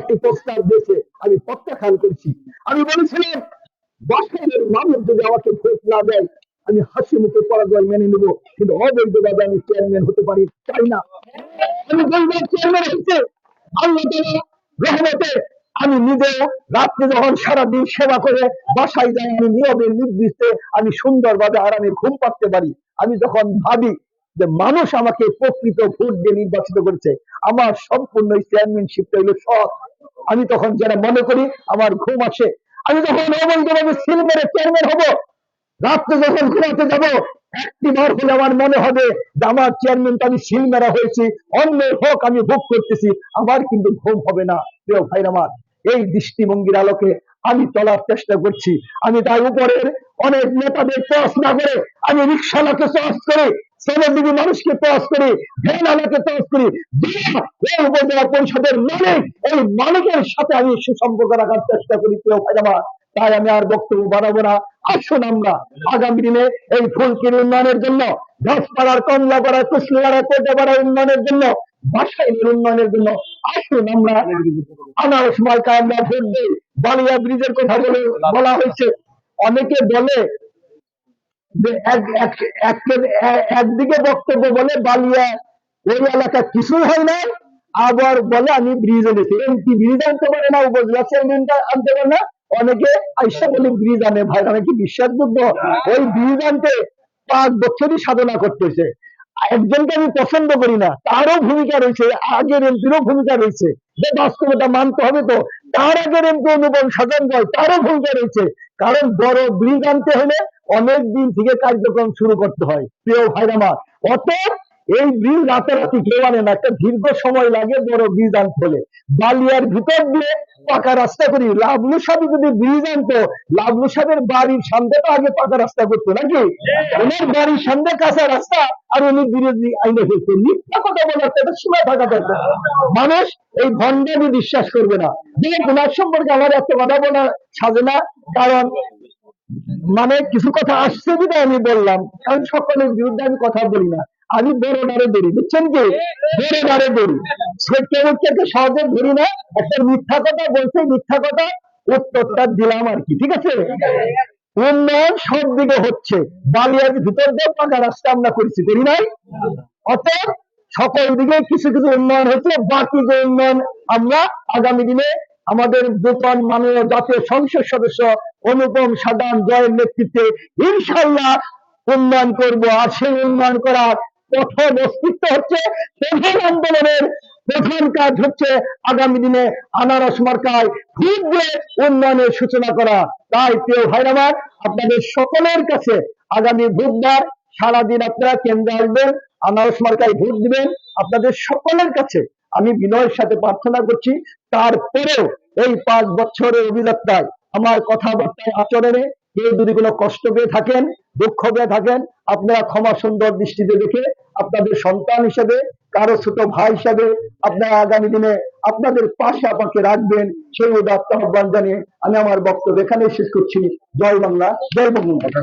একটি প্রস্তাব দিয়েছে, আমি প্রত্যাখ্যান করেছি। আমি বলেছিলাম বাসাইলের মানুষ যদি আমাকে ভোট না দেয়, আমি হাসি মুখে পরাজয় মেনে নেব, কিন্তু অবৈধভাবে আমি চেয়ারম্যান হতে পারি চাই না? আমি দুইবার চেয়ারম্যান হচ্ছে রহমতে আমি নিজেও রাত্রে যখন সারাদিন সেবা করে বাসায় যাই, আমি নিয়মে নির্দিষ্টে আমি সুন্দরভাবে আরামে ঘুম পাড়তে পারি। আমি যখন ভাবি যে মানুষ আমাকে প্রকৃত ভোট দিয়ে নির্বাচিত করেছে, আমার সম্পূর্ণ চেয়ারম্যানশিপটা হলো সৎ। আমি তখন যারা মনে করি আমার ঘুম আসে আমি যখন অবৈধভাবে সিল মেরে চেয়ারম্যান হব, রাত্রে যখন ঘুমাতে যাব, একটি বার হলে আমার মনে হবে যে আমার চেয়ারম্যানটা আমি সিল মেরা হয়েছি, অন্যের হোক আমি ভোগ করতেছি, আমার কিন্তু ঘুম হবে না। প্রিয় ভাইর আমার, এই দৃষ্টিভঙ্গির আলোকে আমি চলার চেষ্টা করছি। আমি তাই উপরের অনেক নেতাদের টস না করে আমি রিক্সাওয়ালাকে টস করে। শ্রমজীবী মানুষকে টস করি ভ্যান আলাকে টস করি উপজেলা পরিষদের মালিক এই মালিকের সাথে আমি সুসম্পর্ক রাখার চেষ্টা করি, প্রিয় ভাই আমার। তাই আমি আর বক্তব্য বাড়াবো না। আসুন আমরা আগামী দিনে এই ফুলকির উন্নয়নের জন্য ঘাসপাড়ার কমলাপাড়া কুশলিপাড়া কোটাপাড়া উন্নয়নের জন্য, বাসাইলের উন্নয়নের জন্য আসুন আমরা আনারস মার্কা আমরা ভোট দিই বালিয়া ব্রিজের কথা বলে বলা হয়েছে। অনেকে বলে একদিকে বক্তব্য বলে, বালিয়া ওই এলাকা কিছুই হয় না আবার বলে, আমি ব্রিজ এনেছি এমপি ব্রিজ আনতে পারে না, উপজেলা চেয়ারম্যানটা আনতে পারে না? অনেকে আইসা বলে ব্রিজ আনে ভাই। আমি কি বিশ্বাসযোগ্য? ওই ব্রিজ আনতে পাঁচ বছরই সাধনা করতেছে। একজনকে আমি পছন্দ করি না, তারও ভূমিকা রয়েছে, আগের এমপিরও ভূমিকা রয়েছে। যে বাস্তবতা মানতে হবে তো, তার আগের এমপি অনুপম সাজান জয় তারও ভূমিকা রয়েছে। কারণ বড় ব্রিজ আনতে হলে অনেক দিন থেকে কার্যক্রম শুরু করতে হয়। প্রিয় ভাইরা আমার অতএব এই ব্রিজ রাতারাতি কেউ আনে না। একটা দীর্ঘ সময় লাগে বড় ব্রিজ আনতে হলে। বালিয়ার ভিতর দিয়ে পাকা রাস্তা করি। লাভলু সাহেব যদি ব্রিজ আনতো লাভলু সাহেবের বাড়ির সামনে তো আগে পাকা রাস্তা করতো নাকি? ওনার বাড়ির সামনে কাঁচা রাস্তা, আর উনি বিরোধী আইনে ফেলতো। মিথ্যা কথা বলার তো সীমা থাকা দরকার। মানুষ এই ভণ্ডামি বিশ্বাস করবে না। যে ওনার সম্পর্কে আমার একটা কথা বলা সাজে না, কারণ মানে কিছু কথা আসছে বিধে আমি বললাম। কারণ সকলের বিরুদ্ধে আমি কথা বলি না। আমি বড় নারে ধরি, বুঝছেন কি? বড় নারে ধরি। ছোট্ট মুখকে সহজে ধরি না, একটা মিথ্যা কথা বলছে, মিথ্যা কথা উত্তরটা দিলাম আর কি, ঠিক আছে? উন্নয়ন সব দিকে হচ্ছে। বালিয়ার ভিতর দিয়ে পাকা রাস্তা আমরা করেছি, করি নাই? অতএব সকল দিকে কিছু কিছু উন্নয়ন হচ্ছে, বাকি যে উন্নয়ন আমরা আগামী দিনে আমাদের নূতন মাননীয় জাতীয় সংসদ সদস্য অনুপম সাদান জয়ের নেতৃত্বে ইনশাল্লাহ উন্নয়ন করব। আর সেই উন্নয়ন করার প্রথম অস্তিত্ব হচ্ছে প্রধান আন্দোলনের প্রধান কাজ হচ্ছে আগামী দিনে আনারস মার্কায় খুব উন্নয়নের সূচনা করা। তাই প্রিয় ভাইরা আমার, আপনাদের সকলের কাছে আগামী বুধবার সারাদিন আপনারা কেন্দ্রে আসবেন, আনারস মার্কায় ভোট দিবেন। আপনাদের সকলের কাছে আমি বিনয়ের সাথে প্রার্থনা করছি, তারপরেও এই পাঁচ বছরের অভিযাত্রায় আমার কথাবার্তায় আচরণে কেউ যদি কোনো কষ্ট পেয়ে থাকেন, দুঃখ পেয়ে থাকেন, আপনারা ক্ষমা সুন্দর দৃষ্টিতে দেখে আপনাদের সন্তান হিসেবে, কারও ছোট ভাই হিসাবে আপনারা আগামী দিনে আপনাদের পাশে আমাকে রাখবেন, সেই উদাত্ত আহ্বান জানিয়ে আমি আমার বক্তব্য এখানে শেষ করছি। জয় বাংলা, জয় বঙ্গবন্ধু।